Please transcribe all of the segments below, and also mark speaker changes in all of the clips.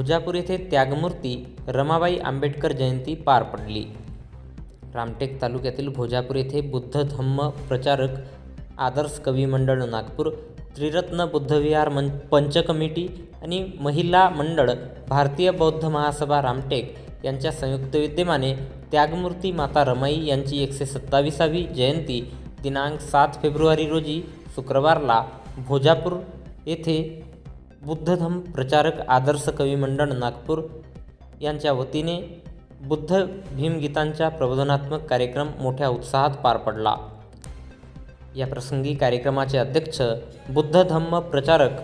Speaker 1: भोजापूर येथे त्यागमूर्ती रमाबाई आंबेडकर जयंती पार पडली. रामटेक तालुक्यातील भोजापूर येथे बुद्ध धम्म प्रचारक आदर्श कवी मंडळ नागपूर त्रिरत्न बुद्धविहार मन पंच कमिटी आणि महिला मंडळ भारतीय बौद्ध महासभा रामटेक यांच्या संयुक्त विद्यमाने त्यागमूर्ती माता रमाई यांची एकशे सत्तावीसावी जयंती दिनांक सात फेब्रुवारी रोजी शुक्रवारला भोजापूर येथे बुद्धधम प्रचारक आदर्श कवी मंडळ नागपूर यांच्या वतीने बुद्ध भीमगीतांच्या प्रबोधनात्मक कार्यक्रम मोठ्या उत्साहात पार पडला. या प्रसंगी कार्यक्रमाचे अध्यक्ष बुद्ध धम्म प्रचारक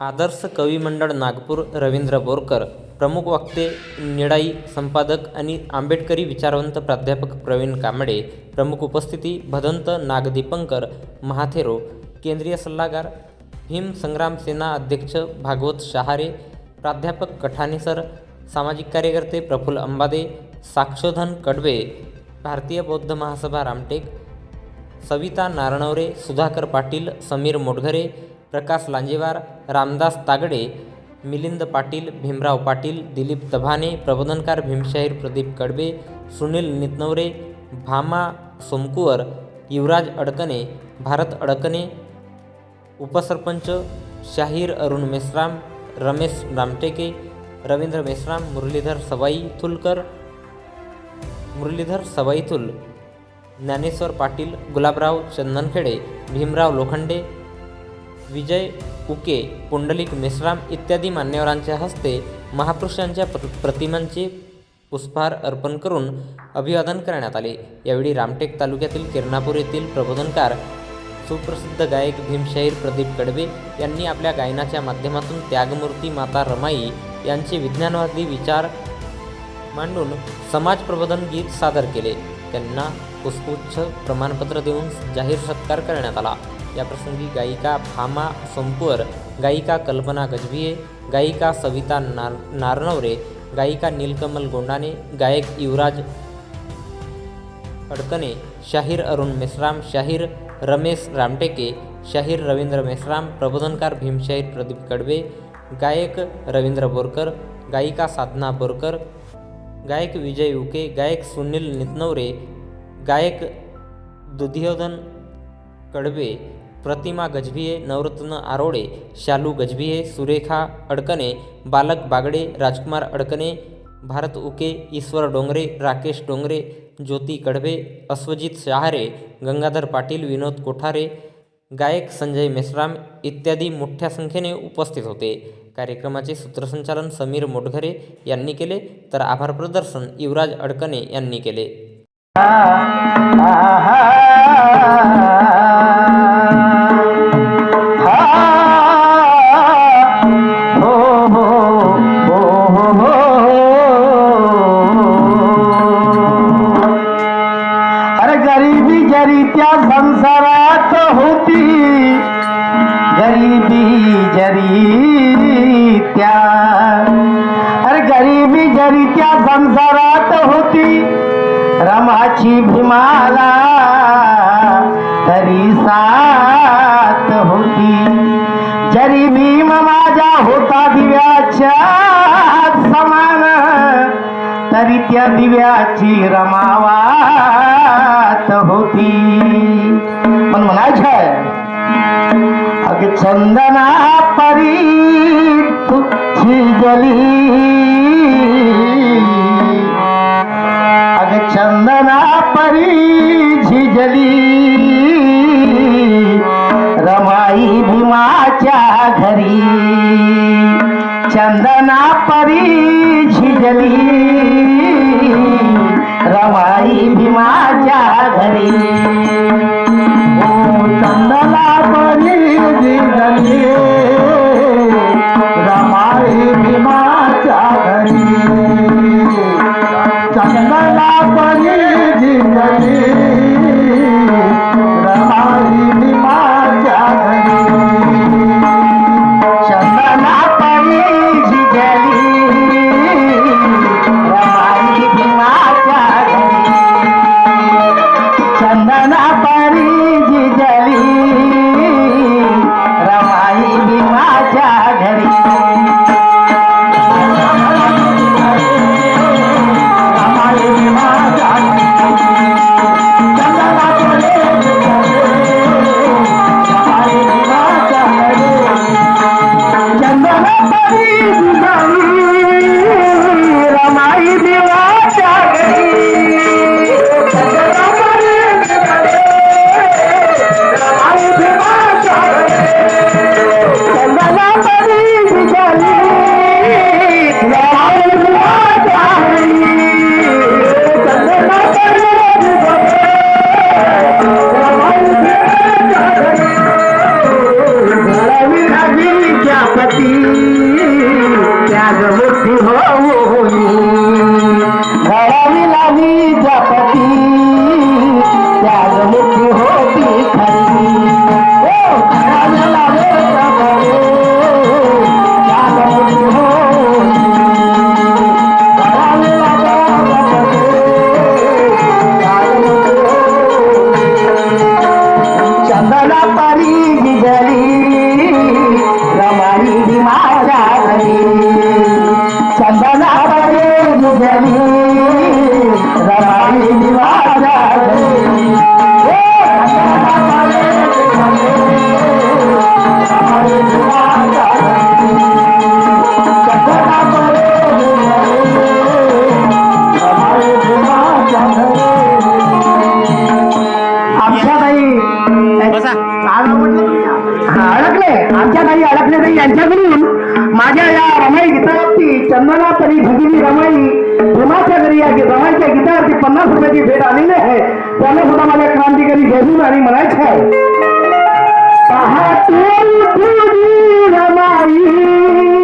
Speaker 1: आदर्श कवी मंडळ नागपूर रवींद्र बोरकर प्रमुख वक्ते निडाई संपादक आणि आंबेडकरी विचारवंत प्राध्यापक प्रवीण कांबळे प्रमुख उपस्थिती भदंत नागदीपंकर महाथेरो केंद्रीय सल्लागार भीम संग्राम सेना अध्यक्ष भागवत शहारे प्राध्यापक कठाणे सर सामाजिक कार्यकर्ते प्रफुल्ल अंबादे साक्षोधन कडवे भारतीय बौद्ध महासभा रामटेक सविता नारणवरे सुधाकर पाटील समीर मोडघरे प्रकाश लांजेवार रामदास तागडे मिलिंद पाटील भीमराव पाटील दिलीप तभाने प्रबोधनकार भीमशाहीर प्रदीप कडबे सुनील नितनवरे भामा सोमकुवर युवराज अडकणे भारत अडकणे उपसरपंच शाहीर अरुण मेश्राम रमेश रामटेके रवींद्र मेश्राम मुरलीधर सवाई थुलकर मुरलीधर सवाईथुल ज्ञानेश्वर पाटील गुलाबराव चंदनखेडे भीमराव लोखंडे विजय उके पुंडलिक मेश्राम इत्यादी मान्यवरांच्या हस्ते महापुरुषांच्या प्र प्रतिमांचे पुष्पहार अर्पण करून अभिवादन करण्यात आले. यावेळी रामटेक तालुक्यातील किरणापूर येथील प्रबोधनकार सुप्रसिद्ध गायक भीमशाहीर प्रदीप कडवे यांनी आपल्या गायनाच्या माध्यमातून त्यागमूर्ती माता रमाई यांचे विज्ञानवादी विचार मांडून समाज प्रबोधन गीत सादर केले. त्यांना पुष्पुच्छ प्रमाणपत्र देऊन जाहीर सत्कार करण्यात आला. याप्रसंगी गायिका भामा सोमकुवर गायिका कल्पना गजभिये गायिका सविता नार नारनवरे गायिका नीलकमल गोंडाने गायक युवराज अडकणे शाहीर अरुण मेश्राम शाहीर रमेश रामटेके शाहीर रवींद्र मेश्राम प्रबोधनकार भीमशाहीर प्रदीप कडवे गायक रवींद्र बोरकर गायिका साधना बोरकर गायक विजय उके गायक सुनील नितनवरे गायक दुधियोधन कडवे प्रतिमा गजभिये नवरत्न आरोडे शालू गजभिये सुरेखा अडकणे बालक बागडे राजकुमार अडकणे भारत उके ईश्वर डोंगरे राकेश डोंगरे ज्योती कडबे अश्वजित शहारे गंगाधर पाटील विनोद कोठारे गायक संजय मेश्राम इत्यादी मोठ्या संख्येने उपस्थित होते कार्यक्रमाचे सूत्रसंचालन समीर मोटघरे यांनी केले तर आभार प्रदर्शन युवराज अडकणे यांनी केले
Speaker 2: अरे गरिबी जरी त्या संसारात होती रमाची भीमाला तरी सात होती. जरी भीम माझा होता दिव्याच्या समान तरी त्या दिव्याची रमावात होती. पण म्हणायचं आहे अग चंदना परी तुझी गली अग चंदना परी झिजली। रमाई भीमाच्या घरी। चंदना परी झिजली। रमाई भीमाच्या घरी। ओ चंदना परी झिजली। रमाई भीमाच्या घरी রাজবুদ্ধি হও म्हणून माझ्या या रमाई गीतावरती चंदना तरी भगिनी रमाई भ्रमाच्या घरी या रमाईच्या गीतावरती पन्नास रुपयाची भेट आलेली आहे. त्याला सुद्धा माझ्या क्रांतिकारी घेऊन आणि म्हणायचं आहे. पहा तू रमाई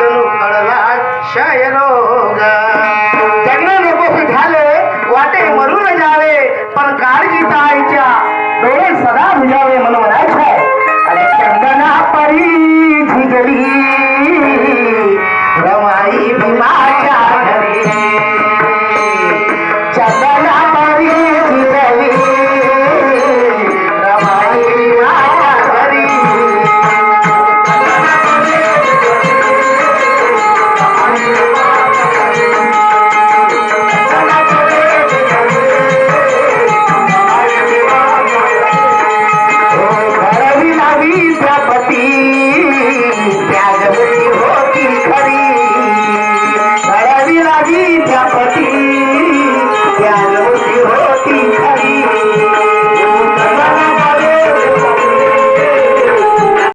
Speaker 2: जणू कळला क्षयरोग. जगणं नकोस झाले वाटे मरून जावे पण काळजी ताईच्या डोळे सदा भुजावे म्हणून म्हणायचं आहे आणि चंदना परी झिजली.